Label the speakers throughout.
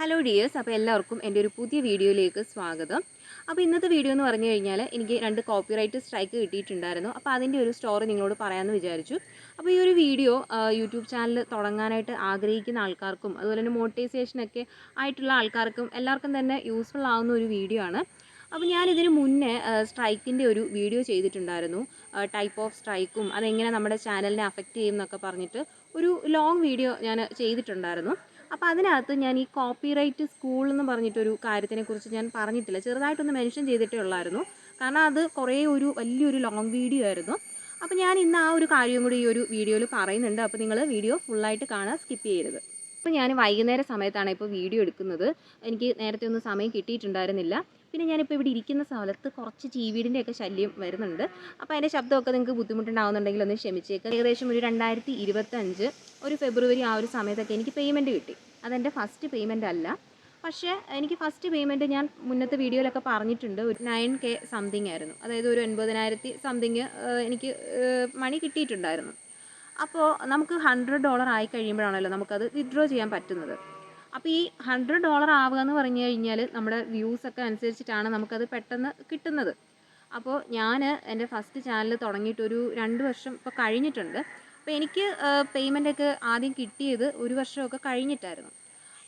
Speaker 1: Hello dears അപ്പോൾ എല്ലാവർക്കും എന്റെ ഒരു പുതിയ വീഡിയോയിലേക്ക് സ്വാഗതം. അപ്പോൾ ഇന്നത്തെ വീഡിയോ എന്ന് പറഞ്ഞു കഴിഞ്ഞാൽ എനിക്ക് രണ്ട് കോപ്പിറൈറ്റ് സ്ട്രൈക്ക് കിട്ടിയിട്ടുണ്ടായിരുന്നു. അപ്പോൾ അതിന്റെ ഒരു സ്റ്റോറി നിങ്ങളോട് പറയാമെന്ന് വിചാരിച്ചു. അപ്പോൾ ഈ ഒരു വീഡിയോ യൂട്യൂബ് ചാനൽ തുടങ്ങാനായിട്ട് ആഗ്രഹിക്കുന്ന ആൾക്കാർക്കും അതുപോലെ തന്നെ മോട്ടിവേഷനൊക്കെ ആയിട്ടുള്ള ആൾക്കാർക്കും എല്ലാവർക്കും തന്നെ യൂസ്ഫുൾ ആവുന്ന ഒരു വീഡിയോ ആണ്. അപ്പോൾ ഞാനിതിന് മുന്നേ സ്ട്രൈക്കിന്റെ ഒരു വീഡിയോ ചെയ്തിട്ടുണ്ടായിരുന്നു. ടൈപ്പ് ഓഫ് സ്ട്രൈക്കും അതെങ്ങനെ നമ്മുടെ ചാനലിനെ അഫക്റ്റ് ചെയ്യും എന്നൊക്കെ പറഞ്ഞിട്ട് ഒരു ലോങ് വീഡിയോ ഞാൻ ചെയ്തിട്ടുണ്ടായിരുന്നു. അപ്പോൾ അതിനകത്ത് ഞാൻ ഈ കോപ്പിറൈറ്റ് സ്കൂൾ എന്ന് പറഞ്ഞിട്ടൊരു കാര്യത്തിനെക്കുറിച്ച് ഞാൻ പറഞ്ഞിട്ടില്ല. ചെറുതായിട്ടൊന്ന് മെൻഷൻ ചെയ്തിട്ടേ ഉള്ളായിരുന്നു. കാരണം അത് കുറേ ഒരു വലിയൊരു ലോങ് വീഡിയോ ആയിരുന്നു. അപ്പോൾ ഞാൻ ഇന്ന് ആ ഒരു കാര്യം കൂടി ഈ ഒരു വീഡിയോയിൽ പറയുന്നുണ്ട്. അപ്പോൾ നിങ്ങൾ വീഡിയോ ഫുള്ളായിട്ട് കാണാൻ സ്കിപ്പ് ചെയ്യരുത്. അപ്പോൾ ഞാൻ വൈകുന്നേര സമയത്താണ് ഇപ്പോൾ വീഡിയോ എടുക്കുന്നത്. എനിക്ക് നേരത്തെ ഒന്നും സമയം കിട്ടിയിട്ടുണ്ടായിരുന്നില്ല. പിന്നെ ഞാനിപ്പോൾ ഇവിടെ ഇരിക്കുന്ന സ്ഥലത്ത് കുറച്ച് ചീവീടിന്റെ ഒക്കെ ശല്യം വരുന്നുണ്ട്. അപ്പോൾ അതിന്റെ ശബ്ദമൊക്കെ നിങ്ങൾക്ക് ബുദ്ധിമുട്ടുണ്ടാകുന്നുണ്ടെങ്കിൽ ഒന്ന് ക്ഷമിച്ചേക്കാം. ഏകദേശം ഒരു രണ്ടായിരത്തി ഇരുപത്തഞ്ച് ഒരു ഫെബ്രുവരി ആ ഒരു സമയത്തൊക്കെ എനിക്ക് പേയ്മെന്റ് കിട്ടി. അതെന്റെ ഫസ്റ്റ് പേയ്മെന്റ് അല്ല. പക്ഷേ എനിക്ക് ഫസ്റ്റ് പേയ്മെന്റ് ഞാൻ മുന്നത്തെ വീഡിയോയിലൊക്കെ പറഞ്ഞിട്ടുണ്ട്. ഒരു നയൻ കെ സംതിങ് ആയിരുന്നു. അതായത് ഒരു എൺപതിനായിരത്തി സംതിങ് എനിക്ക് മണി കിട്ടിയിട്ടുണ്ടായിരുന്നു. അപ്പോൾ നമുക്ക് ഹൺഡ്രഡ് ഡോളർ ആയി കഴിയുമ്പോഴാണല്ലോ നമുക്കത് വിഡ്രോ ചെയ്യാൻ പറ്റുന്നത്. അപ്പോൾ ഈ ഹൺഡ്രഡ് ഡോളർ ആവുക എന്ന് പറഞ്ഞു കഴിഞ്ഞാൽ നമ്മുടെ വ്യൂസ് ഒക്കെ അനുസരിച്ചിട്ടാണ് നമുക്കത് പെട്ടെന്ന് കിട്ടുന്നത്. അപ്പോൾ ഞാൻ എന്റെ ഫസ്റ്റ് ചാനൽ തുടങ്ങിയിട്ട് ഒരു രണ്ട് വർഷം ഇപ്പോൾ കഴിഞ്ഞിട്ടുണ്ട്. അപ്പോൾ എനിക്ക് പേയ്മെന്റ് ഒക്കെ ആദ്യം കിട്ടിയത് ഒരു വർഷമൊക്കെ കഴിഞ്ഞിട്ടായിരുന്നു.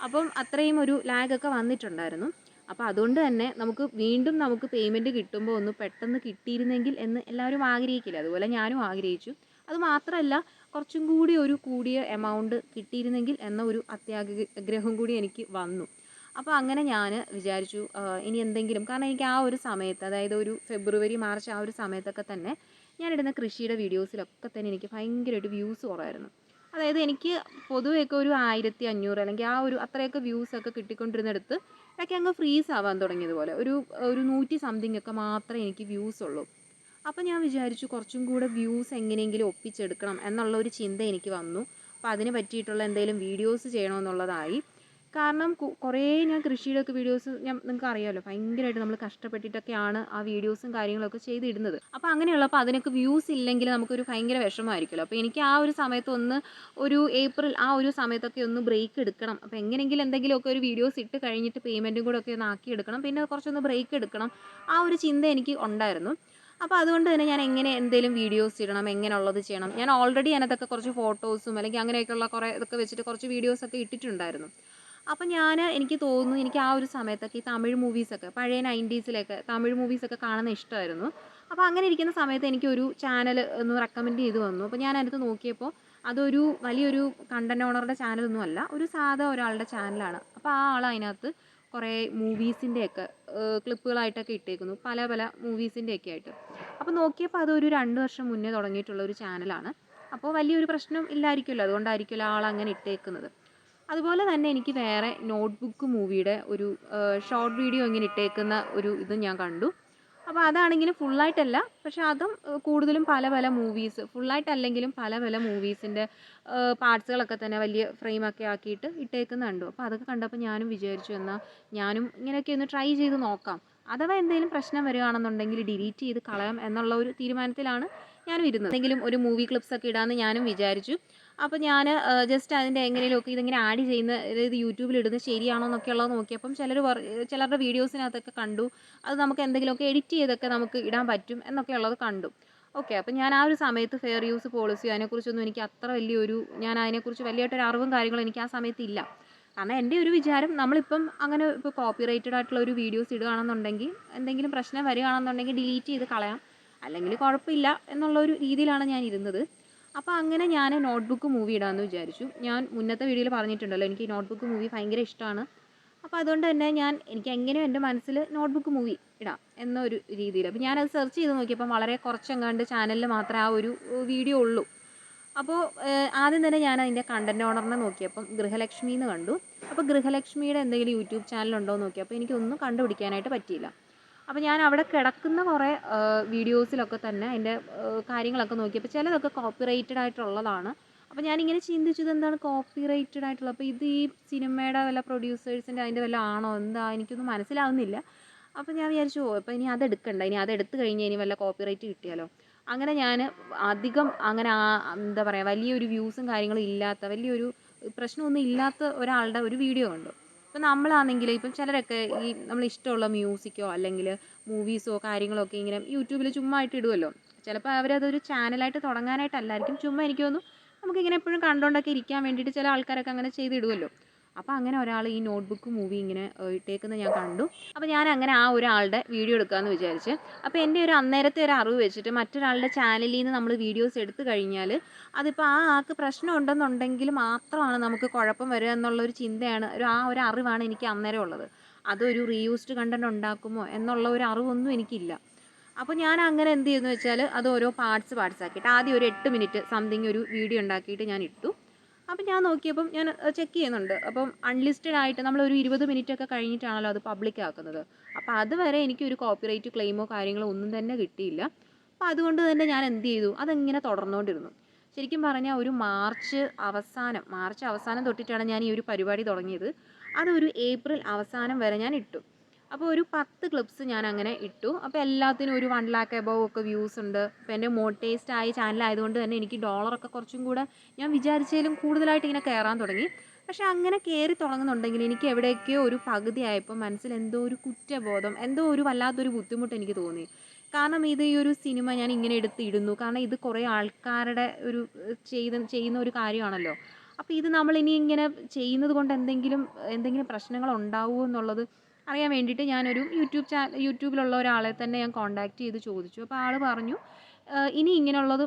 Speaker 1: അപ്പം അത്രയും ഒരു ലാഗൊക്കെ വന്നിട്ടുണ്ടായിരുന്നു. അപ്പോൾ അതുകൊണ്ട് തന്നെ നമുക്ക് വീണ്ടും നമുക്ക് പേയ്മെന്റ് കിട്ടുമ്പോൾ ഒന്ന് പെട്ടെന്ന് കിട്ടിയിരുന്നെങ്കിൽ എന്ന് എല്ലാവരും ആഗ്രഹിക്കില്ല? അതുപോലെ ഞാനും ആഗ്രഹിച്ചു. അത് മാത്രമല്ല കുറച്ചും കൂടി ഒരു കൂടിയ എമൗണ്ട് കിട്ടിയിരുന്നെങ്കിൽ എന്ന ഒരു അത്യാഗ്രഹം കൂടി എനിക്ക് വന്നു. അപ്പോൾ അങ്ങനെ ഞാൻ വിചാരിച്ചു ഇനി എന്തെങ്കിലും കാരണം എനിക്ക് ആ ഒരു സമയത്ത് അതായത് ഒരു ഫെബ്രുവരി മാർച്ച് ആ ഒരു സമയത്തൊക്കെ തന്നെ ഞാനിടുന്ന കൃഷിയുടെ വീഡിയോസിലൊക്കെ തന്നെ എനിക്ക് ഭയങ്കരമായിട്ട് വ്യൂസ് കുറവായിരുന്നു. അതായത് എനിക്ക് പൊതുവെയൊക്കെ ഒരു ആയിരത്തി അഞ്ഞൂറ് അല്ലെങ്കിൽ ആ ഒരു അത്രയൊക്കെ വ്യൂസ് ഒക്കെ കിട്ടിക്കൊണ്ടിരുന്നിടത്ത് ഇടയ്ക്ക് അങ്ങ് ഫ്രീസ് ആവാൻ തുടങ്ങിയതുപോലെ. ഒരു ഒരു നൂറ്റി സംതിങ് ഒക്കെ മാത്രമേ എനിക്ക് വ്യൂസ് ഉള്ളൂ. അപ്പോൾ ഞാൻ വിചാരിച്ചു കുറച്ചും കൂടെ വ്യൂസ് എങ്ങനെയെങ്കിലും ഒപ്പിച്ചെടുക്കണം എന്നുള്ള ഒരു ചിന്ത എനിക്ക് വന്നു. അപ്പോൾ അതിന് പറ്റിയിട്ടുള്ള എന്തെങ്കിലും വീഡിയോസ് ചെയ്യണമെന്നുള്ളതായി. കാരണം കുറേ ഞാൻ കൃഷിയുടെ ഒക്കെ വീഡിയോസ് ഞാൻ നിങ്ങൾക്ക് അറിയാമല്ലോ ഭയങ്കരമായിട്ട് നമ്മൾ കഷ്ടപ്പെട്ടിട്ടൊക്കെയാണ് ആ വീഡിയോസും കാര്യങ്ങളൊക്കെ ചെയ്തിടുന്നത്. അപ്പോൾ അങ്ങനെയുള്ളപ്പോൾ അതിനൊക്കെ വ്യൂസ് ഇല്ലെങ്കിൽ നമുക്കൊരു ഭയങ്കര വിഷമമായിരിക്കുമല്ലോ. അപ്പോൾ എനിക്ക് ആ ഒരു സമയത്തൊന്ന് ഒരു ഏപ്രിൽ ആ ഒരു സമയത്തൊക്കെ ഒന്ന് ബ്രേക്ക് എടുക്കണം. അപ്പോൾ എങ്ങനെയെങ്കിലും എന്തെങ്കിലുമൊക്കെ ഒരു വീഡിയോസ് ഇട്ട് കഴിഞ്ഞിട്ട് പേയ്മെന്റും കൂടെ ഒക്കെ ഒന്ന് ആക്കി എടുക്കണം പിന്നെ കുറച്ചൊന്ന് ബ്രേക്ക് എടുക്കണം. ആ ഒരു ചിന്ത എനിക്ക് ഉണ്ടായിരുന്നു. അപ്പോൾ അതുകൊണ്ട് തന്നെ ഞാൻ എങ്ങനെ എന്തെങ്കിലും വീഡിയോസ് ഇടണം എങ്ങനെയുള്ളത് ചെയ്യണം. ഞാൻ ഓൾറെഡി അതിനകത്തൊക്കെ കുറച്ച് ഫോട്ടോസും അല്ലെങ്കിൽ അങ്ങനെയൊക്കെയുള്ള കുറേ ഇതൊക്കെ വെച്ചിട്ട് കുറച്ച് വീഡിയോസൊക്കെ ഇട്ടിട്ടുണ്ടായിരുന്നു. അപ്പോൾ ഞാൻ എനിക്ക് തോന്നുന്നു എനിക്ക് ആ ഒരു സമയത്തൊക്കെ ഈ തമിഴ് മൂവീസൊക്കെ പഴയ നയന്റീസിലൊക്കെ തമിഴ് മൂവീസൊക്കെ കാണുന്ന ഇഷ്ടമായിരുന്നു. അപ്പോൾ അങ്ങനെ ഇരിക്കുന്ന സമയത്ത് എനിക്കൊരു ചാനൽ ഒന്ന് റെക്കമെൻഡ് ചെയ്ത് വന്നു. അപ്പോൾ ഞാൻ അതിനകത്ത് നോക്കിയപ്പോൾ അതൊരു വലിയൊരു കണ്ടന്റ് ഓണറുടെ ചാനലൊന്നും അല്ല ഒരു സാധാ ഒരാളുടെ ചാനലാണ് അപ്പോൾ ആ ആൾ അതിനകത്ത് കുറേ മൂവീസിന്റെയൊക്കെ ക്ലിപ്പുകളായിട്ടൊക്കെ ഇട്ടേക്കുന്നു. പല പല മൂവീസിന്റെയൊക്കെ ആയിട്ട്. അപ്പോൾ നോക്കിയപ്പോൾ അതൊരു രണ്ട് വർഷം മുന്നേ തുടങ്ങിയിട്ടുള്ള ഒരു ചാനലാണ്. അപ്പോൾ വലിയൊരു പ്രശ്നം ഇല്ലായിരിക്കുമല്ലോ അതുകൊണ്ടായിരിക്കുമല്ലോ ആൾ അങ്ങനെ ഇട്ടേക്കുന്നത്. അതുപോലെ തന്നെ എനിക്ക് വേറെ നോട്ട്ബുക്ക് മൂവിയുടെ ഒരു ഷോർട്ട് വീഡിയോ ഇങ്ങനെ ഇട്ടേക്കുന്ന ഒരു ഇത് ഞാൻ കണ്ടു. അപ്പോൾ അതാണെങ്കിലും ഫുള്ളായിട്ടല്ല പക്ഷേ അതും കൂടുതലും പല പല മൂവീസ് ഫുള്ളായിട്ടല്ലെങ്കിലും പല പല മൂവീസിന്റെ പാർട്സുകളൊക്കെ തന്നെ വലിയ ഫ്രെയിമൊക്കെ ആക്കിയിട്ട് ഇട്ടേക്കുന്ന കണ്ടു. അപ്പോൾ അതൊക്കെ കണ്ടപ്പോൾ ഞാനും വിചാരിച്ചു എന്നാൽ ഞാനും ഇങ്ങനെയൊക്കെ ഒന്ന് ട്രൈ ചെയ്ത് നോക്കാം. അഥവാ എന്തെങ്കിലും പ്രശ്നം വരികയാണെന്നുണ്ടെങ്കിൽ ഡിലീറ്റ് ചെയ്ത് കളയാം എന്നുള്ള ഒരു തീരുമാനത്തിലാണ് ഞാനും ഇരുന്നത്. എന്തെങ്കിലും ഒരു മൂവി ക്ലിപ്സ് ഒക്കെ ഇടാമെന്ന് ഞാനും വിചാരിച്ചു. അപ്പോൾ ഞാൻ ജസ്റ്റ് അതിന്റെ എങ്ങനെയൊക്കെ ഇതിങ്ങനെ ആഡ് ചെയ്യുന്ന അതായത് യൂട്യൂബിൽ ഇടുന്നത് ശരിയാണോ എന്നൊക്കെ ഉള്ളത് നോക്കിയപ്പം ചിലർ ചിലരുടെ വീഡിയോസിനകത്തൊക്കെ കണ്ടു. അത് നമുക്ക് എന്തെങ്കിലുമൊക്കെ എഡിറ്റ് ചെയ്തൊക്കെ നമുക്ക് ഇടാൻ പറ്റും എന്നൊക്കെ ഉള്ളത് കണ്ടു. ഓക്കെ അപ്പം ഞാൻ ആ ഒരു സമയത്ത് ഫെയർ യൂസ് പോളിസിയോ അതിനെക്കുറിച്ചൊന്നും എനിക്ക് അത്ര വലിയൊരു ഞാൻ അതിനെക്കുറിച്ച് വലിയായിട്ടൊരു അറിവും കാര്യങ്ങളും എനിക്ക് ആ സമയത്ത് ഇല്ല. കാരണം എന്റെ ഒരു വിചാരം നമ്മളിപ്പം അങ്ങനെ ഇപ്പോൾ കോപ്പി റൈറ്റഡ് ആയിട്ടുള്ള ഒരു വീഡിയോസ് ഇടുകയാണെന്നുണ്ടെങ്കിൽ എന്തെങ്കിലും പ്രശ്നം വരികയാണെന്നുണ്ടെങ്കിൽ ഡിലീറ്റ് ചെയ്ത് കളയാം. അല്ലെങ്കിൽ കുഴപ്പമില്ല എന്നുള്ള ഒരു രീതിയിലാണ് ഞാൻ ഇരുന്നത്. അപ്പോൾ അങ്ങനെ ഞാൻ നോട്ട്ബുക്ക് മൂവി ഇടാമെന്ന് വിചാരിച്ചു. ഞാൻ മുന്നത്തെ വീഡിയോയിൽ പറഞ്ഞിട്ടുണ്ടല്ലോ എനിക്ക് നോട്ട്ബുക്ക് മൂവി ഭയങ്കര ഇഷ്ടമാണ്. അപ്പോൾ അതുകൊണ്ട് തന്നെ ഞാൻ എനിക്ക് എങ്ങനെയും എന്റെ മനസ്സിൽ നോട്ട്ബുക്ക് മൂവി ഇടാം എന്നൊരു രീതിയിൽ. അപ്പോൾ ഞാനത് സെർച്ച് ചെയ്ത് നോക്കിയപ്പം വളരെ കുറച്ചെങ്ങാണ്ട് ചാനലിൽ മാത്രമേ ആ ഒരു വീഡിയോ ഉള്ളൂ. അപ്പോൾ ആദ്യം തന്നെ ഞാൻ അതിന്റെ കണ്ടന്റ് ഓണറിനെ നോക്കിയപ്പം ഗൃഹലക്ഷ്മി എന്ന് കണ്ടു. അപ്പോൾ ഗൃഹലക്ഷ്മിയുടെ എന്തെങ്കിലും യൂട്യൂബ് ചാനൽ ഉണ്ടോ എന്ന് നോക്കിയപ്പോൾ എനിക്കൊന്നും കണ്ടുപിടിക്കാനായിട്ട് പറ്റിയില്ല. അപ്പോൾ ഞാൻ അവിടെ കിടക്കുന്ന കുറേ വീഡിയോസിലൊക്കെ തന്നെ അതിന്റെ കാര്യങ്ങളൊക്കെ നോക്കിയപ്പോൾ ചിലതൊക്കെ കോപ്പി റൈറ്റഡ് ആയിട്ടുള്ളതാണ്. അപ്പോൾ ഞാനിങ്ങനെ ചിന്തിച്ചത് എന്താണ് കോപ്പി റൈറ്റഡ് ആയിട്ടുള്ളത്? അപ്പോൾ ഇത് ഈ സിനിമയുടെ വല്ല പ്രൊഡ്യൂസേഴ്സിന്റെ അതിന്റെ വല്ല ആണോ? എന്താ? എനിക്കൊന്നും മനസ്സിലാവുന്നില്ല. അപ്പോൾ ഞാൻ വിചാരിച്ചു ഓ അപ്പോൾ ഇനി അതെടുക്കണ്ട. ഇനി അതെടുത്ത് കഴിഞ്ഞ് ഇനി വല്ല കോപ്പി റൈറ്റ് കിട്ടിയാലോ? അങ്ങനെ ഞാൻ അധികം അങ്ങനെ എന്താ പറയുക വലിയൊരു വ്യൂസും കാര്യങ്ങളും ഇല്ലാത്ത വലിയൊരു പ്രശ്നമൊന്നും ഇല്ലാത്ത ഒരാളുടെ ഒരു വീഡിയോ കണ്ടു. ഇപ്പം നമ്മളാണെങ്കിൽ ഇപ്പം ചിലരൊക്കെ ഈ നമ്മൾ ഇഷ്ടമുള്ള മ്യൂസിക്കോ അല്ലെങ്കിൽ മൂവീസോ കാര്യങ്ങളോ ഒക്കെ ഇങ്ങനെ യൂട്യൂബിൽ ചുമ്മാ ആയിട്ട് ഇടുമല്ലോ ചിലപ്പോൾ അവരതൊരു ചാനലായിട്ട് തുടങ്ങാനായിട്ടല്ലായിരിക്കും. ചുമ്മാ എനിക്ക് തോന്നുന്നു നമുക്കിങ്ങനെ എപ്പോഴും കണ്ടുകൊണ്ടൊക്കെ ഇരിക്കാൻ വേണ്ടിയിട്ട് ചില ആൾക്കാരൊക്കെ അങ്ങനെ ചെയ്തിടുമല്ലോ അപ്പോൾ അങ്ങനെ ഒരാൾ ഈ നോട്ട്ബുക്ക് മൂവി ഇങ്ങനെ ഇട്ടേക്കുന്നത് ഞാൻ കണ്ടു. അപ്പോൾ ഞാൻ അങ്ങനെ ആ ഒരാളുടെ വീഡിയോ എടുക്കാമെന്ന് വിചാരിച്ച്. അപ്പോൾ എന്റെ ഒരു അന്നേരത്തെ ഒരു അറിവ് വെച്ചിട്ട് മറ്റൊരാളുടെ ചാനലിൽ നിന്ന് നമ്മൾ വീഡിയോസ് എടുത്തു കഴിഞ്ഞാൽ അതിപ്പോൾ ആ ആൾക്ക് പ്രശ്നം ഉണ്ടെന്നുണ്ടെങ്കിൽ മാത്രമാണ് നമുക്ക് കുഴപ്പം വരിക എന്നുള്ളൊരു ചിന്തയാണ് ഒരു ആ ഒരു അറിവാണ് എനിക്ക് അന്നേരം ഉള്ളത്. അതൊരു റീയൂസ്ഡ് കണ്ടന്റ് ഉണ്ടാക്കുമോ എന്നുള്ള ഒരു അറിവൊന്നും എനിക്കില്ല. അപ്പോൾ ഞാൻ അങ്ങനെ എന്ത് ചെയ്യുന്നു വെച്ചാൽ അത് ഓരോ പാർട്സ് പാർട്സ് ആക്കിയിട്ട് ആദ്യം ഒരു എട്ട് മിനിറ്റ് സംതിങ് ഒരു വീഡിയോ ഉണ്ടാക്കിയിട്ട് ഞാൻ ഇട്ടു. അപ്പം ഞാൻ നോക്കിയപ്പം ഞാൻ ചെക്ക് ചെയ്യുന്നുണ്ട്. അപ്പം അൺലിസ്റ്റഡ് ആയിട്ട് നമ്മൾ ഒരു ഇരുപത് മിനിറ്റ് ഒക്കെ കഴിഞ്ഞിട്ടാണല്ലോ അത് പബ്ലിക് ആക്കുന്നത്. അപ്പോൾ അതുവരെ എനിക്ക് ഒരു കോപ്പിറൈറ്റ് ക്ലെയിമോ കാര്യങ്ങളോ ഒന്നും തന്നെ കിട്ടിയില്ല. അപ്പോൾ അതുകൊണ്ട് തന്നെ ഞാൻ എന്ത് ചെയ്തു? അതെങ്ങനെ തുടർന്നുകൊണ്ടിരുന്നു ശരിക്കും പറഞ്ഞാൽ ഒരു മാർച്ച് അവസാനം മാർച്ച് അവസാനം തൊട്ടിട്ടാണ് ഞാൻ ഈ ഒരു പരിപാടി തുടങ്ങിയത്. അതൊരു ഏപ്രിൽ അവസാനം വരെ ഞാൻ ഇട്ടു. അപ്പോൾ ഒരു പത്ത് ക്ലിപ്സ് ഞാൻ അങ്ങനെ ഇട്ടു. അപ്പോൾ എല്ലാത്തിനും ഒരു വൺ ലാക്ക് എബവ് ഒക്കെ വ്യൂസ് ഉണ്ട്. അപ്പോൾ എന്റെ മോട്ടേസ്റ്റ് ആയ ചാനലായതുകൊണ്ട് തന്നെ എനിക്ക് ഡോളറൊക്കെ കുറച്ചും കൂടെ ഞാൻ വിചാരിച്ചതിലും കൂടുതലായിട്ട് ഇങ്ങനെ കയറാൻ തുടങ്ങി. പക്ഷേ അങ്ങനെ കയറി തുടങ്ങുന്നുണ്ടെങ്കിൽ എനിക്ക് എവിടെയൊക്കെയോ ഒരു പകുതി ആയപ്പോൾ മനസ്സിൽ എന്തോ ഒരു കുറ്റബോധം എന്തോ ഒരു വല്ലാത്തൊരു ബുദ്ധിമുട്ട് എനിക്ക് തോന്നി. കാരണം ഇത് ഈ ഒരു സിനിമ ഞാൻ ഇങ്ങനെ എടുത്ത് ഇടുന്നു. കാരണം ഇത് കുറേ ആൾക്കാരുടെ ഒരു ചെയ്ത ചെയ്യുന്ന ഒരു കാര്യമാണല്ലോ. അപ്പോൾ ഇത് നമ്മൾ ഇനി ഇങ്ങനെ ചെയ്യുന്നത് കൊണ്ട് എന്തെങ്കിലും എന്തെങ്കിലും പ്രശ്നങ്ങൾ ഉണ്ടാവുമോ എന്നുള്ളത് അറിയാൻ വേണ്ടിയിട്ട് ഞാനൊരു യൂട്യൂബ് ചാ യൂട്യൂബിലുള്ള ഒരാളെ തന്നെ ഞാൻ കോൺടാക്റ്റ് ചെയ്ത് ചോദിച്ചു. അപ്പോൾ ആൾ പറഞ്ഞു "ഏഹ്, ഇനി ഇങ്ങനെയുള്ളത്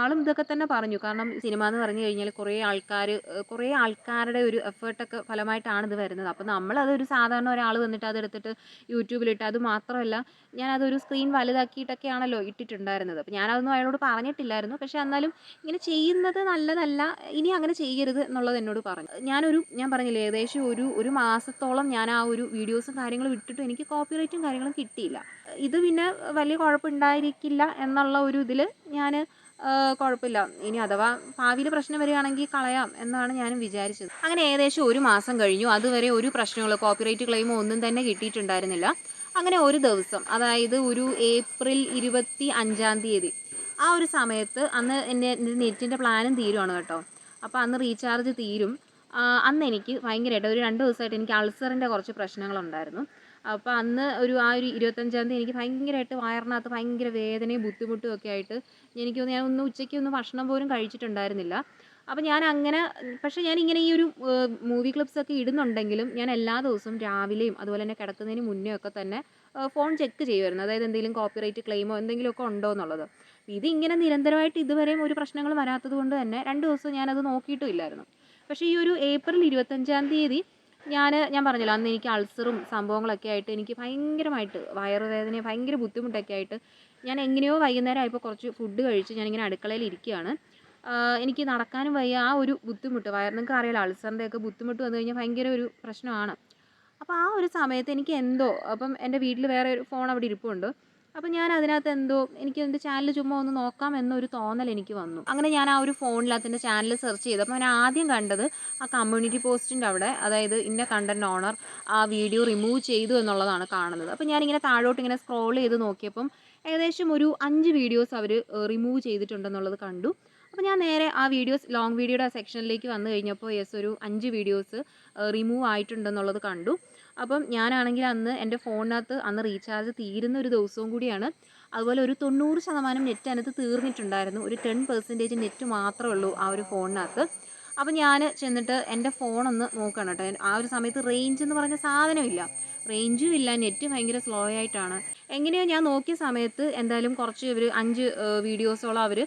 Speaker 1: ആളും ഇതൊക്കെ തന്നെ പറഞ്ഞു. കാരണം സിനിമ എന്ന് പറഞ്ഞു കഴിഞ്ഞാൽ കുറേ ആൾക്കാർ കുറേ ആൾക്കാരുടെ ഒരു എഫേർട്ടൊക്കെ ഫലമായിട്ടാണ് ഇത് വരുന്നത്. അപ്പോൾ നമ്മളതൊരു സാധാരണ ഒരാൾ വന്നിട്ട് അതെടുത്തിട്ട് യൂട്യൂബിലിട്ട് അത് മാത്രമല്ല ഞാനതൊരു സ്ക്രീൻ വലുതാക്കിയിട്ടൊക്കെയാണല്ലോ ഇട്ടിട്ടുണ്ടായിരുന്നത്. അപ്പോൾ ഞാനതൊന്നും അയാളോട് പറഞ്ഞിട്ടില്ലായിരുന്നു. പക്ഷേ എന്നാലും ഇങ്ങനെ ചെയ്യുന്നത് നല്ലതല്ല ഇനി അങ്ങനെ ചെയ്യരുത് എന്നുള്ളത് എന്നോട് പറഞ്ഞു. ഞാനൊരു ഞാൻ പറഞ്ഞില്ലേ ഏകദേശം ഒരു ഒരു മാസത്തോളം ഞാൻ ആ ഒരു വീഡിയോസും കാര്യങ്ങളും ഇട്ടിട്ടും എനിക്ക് കോപ്പിറൈറ്റും കാര്യങ്ങളും കിട്ടിയില്ല. ഇത് പിന്നെ വലിയ കുഴപ്പമുണ്ടായിരിക്കില്ല എന്നുള്ള ഒരു ഇതിൽ ഞാൻ കുഴപ്പമില്ല. ഇനി അഥവാ ഭാവിയിൽ പ്രശ്നം വരികയാണെങ്കിൽ കളയാം എന്നാണ് ഞാനും വിചാരിച്ചത്. അങ്ങനെ ഏകദേശം ഒരു മാസം കഴിഞ്ഞു. അതുവരെ ഒരു പ്രശ്നങ്ങളോ കോപ്പിറൈറ്റ് ക്ലെയിമോ ഒന്നും തന്നെ കിട്ടിയിട്ടുണ്ടായിരുന്നില്ല. അങ്ങനെ ഒരു ദിവസം അതായത് ഒരു ഏപ്രിൽ ഇരുപത്തി അഞ്ചാം തീയതി ആ ഒരു സമയത്ത് അന്ന് എന്റെ നെറ്റിന്റെ പ്ലാനും തീരുവാണ് കേട്ടോ. അപ്പോൾ അന്ന് റീചാർജ് തീരും. അന്ന് എനിക്ക് ഭയങ്കരമായിട്ട് ഒരു രണ്ട് ദിവസമായിട്ട് എനിക്ക് അൾസറിന്റെ കുറച്ച് പ്രശ്നങ്ങളുണ്ടായിരുന്നു. അപ്പോൾ അന്ന് ഒരു ആ ഒരു ഇരുപത്തഞ്ചാം തീയതി എനിക്ക് ഭയങ്കരമായിട്ട് വയറിനകത്ത് ഭയങ്കര വേദനയും ബുദ്ധിമുട്ടും ഒക്കെ ആയിട്ട് എനിക്ക് തോന്നുന്നു ഞാൻ ഒന്ന് ഉച്ചയ്ക്ക് ഒന്ന് ഭക്ഷണം പോലും കഴിച്ചിട്ടുണ്ടായിരുന്നില്ല. അപ്പോൾ ഞാൻ അങ്ങനെ പക്ഷേ ഞാൻ ഇങ്ങനെ ഈ ഒരു മൂവി ക്ലിപ്സ് ഒക്കെ ഇടുന്നുണ്ടെങ്കിലും ഞാൻ എല്ലാ ദിവസവും രാവിലെയും അതുപോലെ തന്നെ കിടക്കുന്നതിന് മുന്നേ ഒക്കെ തന്നെ ഫോൺ ചെക്ക് ചെയ്യുമായിരുന്നു. അതായത് എന്തെങ്കിലും കോപ്പിറൈറ്റ് ക്ലെയിമോ എന്തെങ്കിലും ഒക്കെ ഉണ്ടോ എന്നുള്ളത്. ഇതിങ്ങനെ നിരന്തരമായിട്ട് ഇതുവരെയും ഒരു പ്രശ്നങ്ങൾ വരാത്തത് കൊണ്ട് തന്നെ രണ്ട് ദിവസം ഞാനത് നോക്കിയിട്ടും ഇല്ലായിരുന്നു. പക്ഷേ ഈ ഒരു ഏപ്രിൽ ഇരുപത്തഞ്ചാം തീയതി ഞാൻ ഞാൻ പറഞ്ഞല്ലോ അന്ന് എനിക്ക് അൾസറും സംഭവങ്ങളൊക്കെ ആയിട്ട് എനിക്ക് ഭയങ്കരമായിട്ട് വയറുവേദനയും ഭയങ്കര ബുദ്ധിമുട്ടൊക്കെ ആയിട്ട് ഞാൻ എങ്ങനെയോ വൈകുന്നേരം ആയപ്പോൾ കുറച്ച് ഫുഡ് കഴിച്ച് ഞാനിങ്ങനെ അടുക്കളയിൽ ഇരിക്കുകയാണ്. എനിക്ക് നടക്കാനും വയ്യ ആ ഒരു ബുദ്ധിമുട്ട് വയർ നിങ്ങൾക്ക് അറിയാലോ അൾസറിന്റെയൊക്കെ ബുദ്ധിമുട്ട് വന്നു കഴിഞ്ഞാൽ ഭയങ്കര ഒരു പ്രശ്നമാണ്. അപ്പോൾ ആ ഒരു സമയത്ത് എനിക്ക് എന്തോ അപ്പം എന്റെ വീട്ടിൽ വേറെ ഒരു ഫോൺ അവിടെ ഇരിപ്പുണ്ട്. അപ്പോൾ ഞാൻ അതിനകത്ത് എന്തോ എനിക്ക് എന്റെ ചാനൽ ചുമ്മാ ഒന്ന് നോക്കാം എന്നൊരു തോന്നൽ എനിക്ക് വന്നു. അങ്ങനെ ഞാൻ ആ ഒരു ഫോണിൽ എന്റെ ചാനൽ സെർച്ച് ചെയ്തു. അപ്പോൾ ഞാൻ ആദ്യം കണ്ടത് ആ കമ്മ്യൂണിറ്റി പോസ്റ്റിന്റെ അവിടെ അതായത് ഇന്ന കണ്ടന്റ് ഓണർ ആ വീഡിയോ റിമൂവ് ചെയ്തു എന്നുള്ളതാണ് കാണുന്നത്. അപ്പോൾ ഞാനിങ്ങനെ താഴോട്ട് ഇങ്ങനെ സ്ക്രോൾ ചെയ്ത് നോക്കിയപ്പം ഏകദേശം ഒരു അഞ്ച് വീഡിയോസ് അവർ റിമൂവ് ചെയ്തിട്ടുണ്ടെന്നുള്ളത് കണ്ടു. അപ്പോൾ ഞാൻ നേരെ ആ വീഡിയോസ് ലോങ് വീഡിയോയുടെ സെക്ഷനിലേക്ക് വന്നു കഴിഞ്ഞപ്പോൾ യെസ് ഒരു അഞ്ച് വീഡിയോസ് റിമൂവ് ആയിട്ടുണ്ടെന്നുള്ളത് കണ്ടു. അപ്പം ഞാനാണെങ്കിൽ അന്ന് എന്റെ ഫോണിനകത്ത് അന്ന് റീചാർജ് തീരുന്ന ഒരു ദിവസവും കൂടിയാണ്. അതുപോലെ ഒരു തൊണ്ണൂറ് ശതമാനം നെറ്റ് അതിനകത്ത് തീർന്നിട്ടുണ്ടായിരുന്നു. ഒരു ടെൻ പെർസെന്റേജ് നെറ്റ് മാത്രമേ ഉള്ളൂ ആ ഒരു ഫോണിനകത്ത്. അപ്പം ഞാൻ ചെന്നിട്ട് എന്റെ ഫോണൊന്ന് നോക്കണം കേട്ടോ. ആ ഒരു സമയത്ത് റേഞ്ച് എന്ന് പറഞ്ഞ സാധനമില്ല. റേഞ്ചും ഇല്ല. നെറ്റ് ഭയങ്കര സ്ലോ ആയിട്ടാണ്. എങ്ങനെയോ ഞാൻ നോക്കിയ സമയത്ത് എന്തായാലും കുറച്ച് ഒരു അഞ്ച് വീഡിയോസോളം അവർ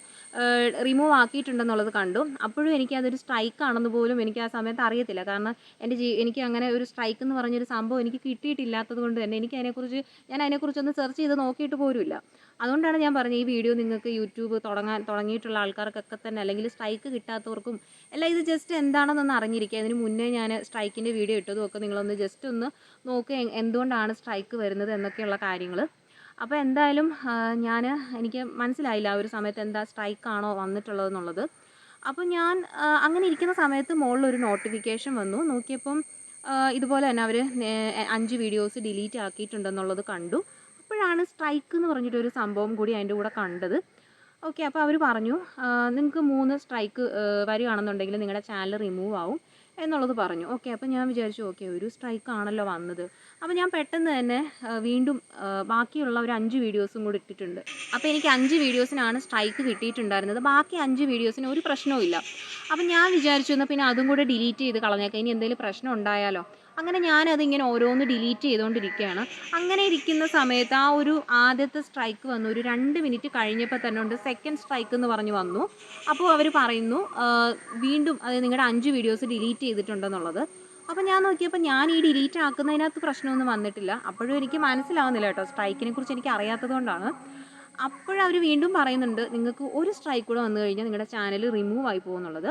Speaker 1: റിമൂവ് ആക്കിയിട്ടുണ്ടെന്നുള്ളത് കണ്ടു. അപ്പോഴും എനിക്ക് അതൊരു സ്ട്രൈക്ക് ആണെന്ന് പോലും എനിക്ക് ആ സമയത്ത് അറിയത്തില്ല. കാരണം എന്റെ ജീ എനിക്ക് അങ്ങനെ ഒരു സ്ട്രൈക്ക് എന്ന് പറഞ്ഞൊരു സംഭവം എനിക്ക് കിട്ടിയിട്ടില്ലാത്തത് കൊണ്ട് തന്നെ എനിക്ക് അതിനെക്കുറിച്ച് ഞാൻ അതിനെക്കുറിച്ചൊന്ന് സെർച്ച് ചെയ്ത് നോക്കിയിട്ട് പോലുമില്ല. അതുകൊണ്ടാണ് ഞാൻ പറഞ്ഞത് ഈ വീഡിയോ നിങ്ങൾക്ക് യൂട്യൂബ് തുടങ്ങാൻ തുടങ്ങിയിട്ടുള്ള ആൾക്കാർക്കൊക്കെ തന്നെ അല്ലെങ്കിൽ സ്ട്രൈക്ക് കിട്ടാത്തവർക്കും അല്ല ഇത് ജസ്റ്റ് എന്താണെന്നൊന്ന് അറിഞ്ഞിരിക്കുക അതിന് മുന്നേ ഞാൻ സ്ട്രൈക്കിന്റെ വീഡിയോ ഇട്ടതും ഒക്കെ നിങ്ങളൊന്ന് ജസ്റ്റ് ഒന്ന് നോക്കുക എന്തുകൊണ്ടാണ് സ്ട്രൈക്ക് വരുന്നത് എന്നൊക്കെയുള്ള കാര്യങ്ങൾ അപ്പോൾ എന്തായാലും ഞാൻ എനിക്ക് മനസ്സിലായില്ല ആ ഒരു സമയത്ത് എന്താ സ്ട്രൈക്കാണോ വന്നിട്ടുള്ളതെന്നുള്ളത്. അപ്പോൾ ഞാൻ അങ്ങനെ ഇരിക്കുന്ന സമയത്ത് മുകളിൽ ഒരു നോട്ടിഫിക്കേഷൻ വന്നു. നോക്കിയപ്പം ഇതുപോലെ തന്നെ അവർ അഞ്ച് വീഡിയോസ് ഡിലീറ്റ് ആക്കിയിട്ടുണ്ടെന്നുള്ളത് കണ്ടു. അപ്പോഴാണ് സ്ട്രൈക്ക് എന്ന് പറഞ്ഞിട്ടൊരു സംഭവം കൂടി അതിന്റെ കൂടെ കണ്ടത്. ഓക്കെ അപ്പോൾ അവർ പറഞ്ഞു നിങ്ങൾക്ക് മൂന്ന് സ്ട്രൈക്ക് വരികയാണെന്നുണ്ടെങ്കിൽ നിങ്ങളുടെ ചാനൽ റിമൂവ് ആവും എന്നുള്ളത് പറഞ്ഞു. ഓക്കെ അപ്പോൾ ഞാൻ വിചാരിച്ചു ഓക്കെ ഒരു സ്ട്രൈക്ക് ആണല്ലോ വന്നത്. അപ്പോൾ ഞാൻ പെട്ടെന്ന് തന്നെ വീണ്ടും ബാക്കിയുള്ള ഒരു അഞ്ച് വീഡിയോസും കൂടി ഇട്ടിട്ടുണ്ട്. അപ്പോൾ എനിക്ക് അഞ്ച് വീഡിയോസിനാണ് സ്ട്രൈക്ക് കിട്ടിയിട്ടുണ്ടായിരുന്നത്. ബാക്കി അഞ്ച് വീഡിയോസിന് ഒരു പ്രശ്നവും അപ്പോൾ അപ്പം ഞാൻ വിചാരിച്ചു എന്നാൽ പിന്നെ അതും കൂടെ ഡിലീറ്റ് ചെയ്ത് കളഞ്ഞേക്കാം. ഇനി എന്തെങ്കിലും പ്രശ്നം ഉണ്ടായാലോ? അങ്ങനെ ഞാനതിങ്ങനെ ഓരോന്ന് ഡിലീറ്റ് ചെയ്തുകൊണ്ടിരിക്കുകയാണ് അങ്ങനെ ഇരിക്കുന്ന സമയത്ത് ആ ഒരു ആദ്യത്തെ സ്ട്രൈക്ക് വന്നു. ഒരു രണ്ട് മിനിറ്റ് കഴിഞ്ഞപ്പോൾ തന്നെ ഉണ്ട് സെക്കൻഡ് സ്ട്രൈക്ക് എന്ന് പറഞ്ഞ് വന്നു. അപ്പോൾ അവർ പറയുന്നു വീണ്ടും അതായത് നിങ്ങളുടെ അഞ്ച് വീഡിയോസ് ഡിലീറ്റ് ചെയ്തിട്ടുണ്ടെന്നുള്ളത്. അപ്പോൾ ഞാൻ നോക്കിയപ്പോൾ ഞാൻ ഈ ഡിലീറ്റ് ആക്കുന്നതിനകത്ത് പ്രശ്നമൊന്നും വന്നിട്ടില്ല. അപ്പോഴും എനിക്ക് മനസ്സിലാവുന്നില്ല കേട്ടോ. സ്ട്രൈക്കിനെ കുറിച്ച് എനിക്ക് അറിയാത്തത് കൊണ്ടാണ്. അപ്പോഴവർ വീണ്ടും പറയുന്നുണ്ട് നിങ്ങൾക്ക് ഒരു സ്ട്രൈക്ക് കൂടെ വന്നു കഴിഞ്ഞാൽ നിങ്ങളുടെ ചാനൽ റിമൂവ് ആയി പോകുന്നുള്ളത്.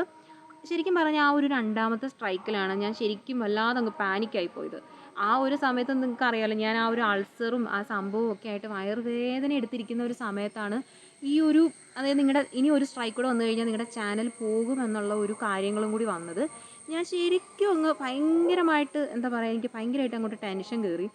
Speaker 1: ശരിക്കും പറഞ്ഞാൽ ആ ഒരു രണ്ടാമത്തെ സ്ട്രൈക്കിലാണ് ഞാൻ ശരിക്കും വല്ലാതെ അങ്ങ് പാനിക്കായി പോയത്. ആ ഒരു സമയത്ത് നിങ്ങൾക്ക് അറിയാലോ ഞാൻ ആ ഒരു അൾസറും ആ സംഭവവും ഒക്കെ ആയിട്ട് വയറുവേദന എടുത്തിരിക്കുന്ന ഒരു സമയത്താണ് ഈ ഒരു അതായത് നിങ്ങളുടെ ഇനി ഒരു സ്ട്രൈക്ക് കൂടെ വന്നു കഴിഞ്ഞാൽ നിങ്ങളുടെ ചാനൽ പോകുമെന്നുള്ള ഒരു കാര്യങ്ങളും കൂടി വന്നത്. ഞാൻ ശരിക്കും അങ്ങ് ഭയങ്കരമായിട്ട് എന്താ പറയുക എനിക്ക് ഭയങ്കരമായിട്ട് അങ്ങോട്ട് ടെൻഷൻ കയറി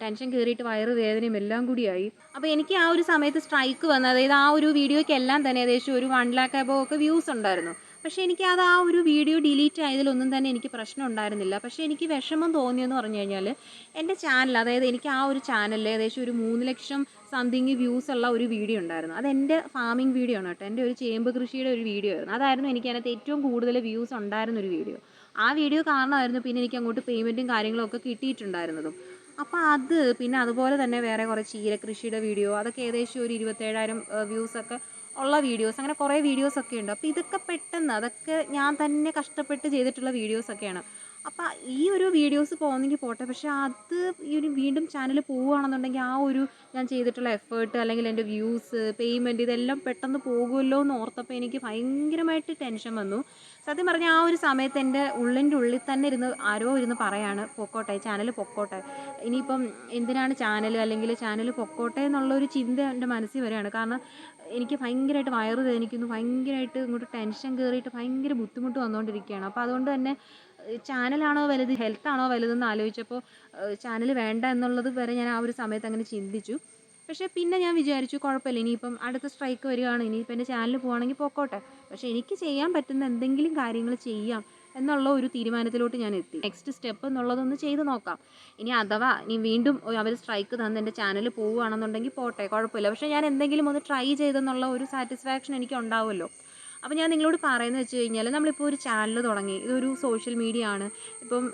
Speaker 1: ടെൻഷൻ കയറിയിട്ട് വയറ് വേദനയും എല്ലാം കൂടിയായി അപ്പോൾ എനിക്ക് ആ ഒരു സമയത്ത് സ്ട്രൈക്ക് വന്നു അതായത് ആ ഒരു വീഡിയോയ്ക്കെല്ലാം തന്നെ ഏകദേശം ഒരു വൺ ലാക്ക് അബോ ഒക്കെ വ്യൂസ് ഉണ്ടായിരുന്നു. പക്ഷേ എനിക്ക് അത് ആ ഒരു വീഡിയോ ഡിലീറ്റ് ആയതിലൊന്നും തന്നെ എനിക്ക് പ്രശ്നം ഉണ്ടായിരുന്നില്ല. പക്ഷേ എനിക്ക് വിഷമം തോന്നിയെന്ന് പറഞ്ഞു കഴിഞ്ഞാൽ എന്റെ ചാനൽ അതായത് എനിക്ക് ആ ഒരു ചാനലിൽ ഏകദേശം ഒരു മൂന്ന് ലക്ഷം സംതിങ് വ്യൂസ് ഉള്ള ഒരു വീഡിയോ ഉണ്ടായിരുന്നു. അത് എന്റെ ഫാമിംഗ് വീഡിയോ ആണ് കേട്ടോ. എന്റെ ഒരു ചേമ്പ് കൃഷിയുടെ ഒരു വീഡിയോ ആയിരുന്നു. അതായിരുന്നു എനിക്ക് അതിനകത്ത് ഏറ്റവും കൂടുതൽ വ്യൂസ് ഉണ്ടായിരുന്ന ഒരു വീഡിയോ. ആ വീഡിയോ കാരണമായിരുന്നു പിന്നെ എനിക്ക് അങ്ങോട്ട് പേയ്മെന്റും കാര്യങ്ങളും ഒക്കെ കിട്ടിയിട്ടുണ്ടായിരുന്നതും. അപ്പോൾ അത് പിന്നെ അതുപോലെ തന്നെ വേറെ കുറേ ചീരകൃഷിയുടെ വീഡിയോ അതൊക്കെ ഏകദേശം ഒരു ഇരുപത്തേഴായിരം വ്യൂസൊക്കെ ഉള്ള വീഡിയോസ് അങ്ങനെ കുറേ വീഡിയോസ് ഒക്കെ ഉണ്ട്. അപ്പോൾ ഇതൊക്കെ പെട്ടെന്ന് അതൊക്കെ ഞാൻ തന്നെ കഷ്ടപ്പെട്ട് ചെയ്തിട്ടുള്ള വീഡിയോസൊക്കെയാണ് അപ്പോൾ ഈ ഒരു വീഡിയോസ് പോകുന്നെങ്കിൽ പോട്ടെ പക്ഷേ അത് ഈ ഒരു വീണ്ടും ചാനൽ പോവുകയാണെന്നുണ്ടെങ്കിൽ ആ ഒരു ഞാൻ ചെയ്തിട്ടുള്ള എഫേർട്ട് അല്ലെങ്കിൽ എന്റെ വ്യൂസ് പേയ്മെന്റ് ഇതെല്ലാം പെട്ടെന്ന് പോകുമല്ലോ എന്ന് ഓർത്തപ്പോൾ എനിക്ക് ഭയങ്കരമായിട്ട് ടെൻഷൻ വന്നു. സത്യം പറഞ്ഞാൽ ആ ഒരു സമയത്ത് എന്റെ ഉള്ളിന്റെ ഉള്ളിൽ തന്നെ ഇരുന്ന് ആരോ ഇരുന്ന് പറയാണ് പൊക്കോട്ടെ ചാനൽ പൊക്കോട്ടെ. ഇനിയിപ്പം എന്തിനാണ് ചാനൽ അല്ലെങ്കിൽ ചാനൽ പൊക്കോട്ടെ എന്നുള്ള ഒരു ചിന്ത എന്റെ മനസ്സിൽ വരികയാണ്. കാരണം എനിക്ക് ഭയങ്കരമായിട്ട് വയറ് വേദനിക്കുന്നു ഭയങ്കരമായിട്ട് ഇങ്ങോട്ട് ടെൻഷൻ കയറിയിട്ട് ഭയങ്കര ബുദ്ധിമുട്ട് വന്നുകൊണ്ടിരിക്കുകയാണ്. അപ്പോൾ അതുകൊണ്ട് തന്നെ ചാനലാണോ വലുത് ഹെൽത്താണോ വലുതെന്ന് ആലോചിച്ചപ്പോൾ ചാനൽ വേണ്ട എന്നുള്ളത് വരെ ഞാൻ ആ ഒരു സമയത്ത് അങ്ങനെ ചിന്തിച്ചു. പക്ഷേ പിന്നെ ഞാൻ വിചാരിച്ചു കുഴപ്പമില്ല ഇനിയിപ്പം അടുത്ത സ്ട്രൈക്ക് വരികയാണ് ഇനിയിപ്പം എന്റെ ചാനൽ പോകണമെങ്കിൽ പോക്കോട്ടെ. പക്ഷേ എനിക്ക് ചെയ്യാൻ പറ്റുന്ന എന്തെങ്കിലും കാര്യങ്ങൾ ചെയ്യാം. എന്നുള്ള ഒരു തീരുമാനത്തിലോട്ട് ഞാൻ എത്തി. നെക്സ്റ്റ് സ്റ്റെപ്പ് എന്നുള്ളതൊന്ന് ചെയ്ത് നോക്കാം. ഇനി അഥവാ ഇനി വീണ്ടും അവർ സ്ട്രൈക്ക് തന്ന് എന്റെ ചാനൽ പോവുകയാണെന്നുണ്ടെങ്കിൽ പോട്ടെ കുഴപ്പമില്ല. പക്ഷെ ഞാൻ എന്തെങ്കിലും ഒന്ന് ട്രൈ ചെയ്തെന്നുള്ള ഒരു സാറ്റിസ്ഫാക്ഷൻ എനിക്ക് ഉണ്ടാവുമല്ലോ. അപ്പോൾ ഞാൻ നിങ്ങളോട് പറയുന്നത് വെച്ച് കഴിഞ്ഞാൽ നമ്മളിപ്പോൾ ഒരു ചാനൽ തുടങ്ങി. ഇതൊരു സോഷ്യൽ മീഡിയ ആണ്. ഇപ്പം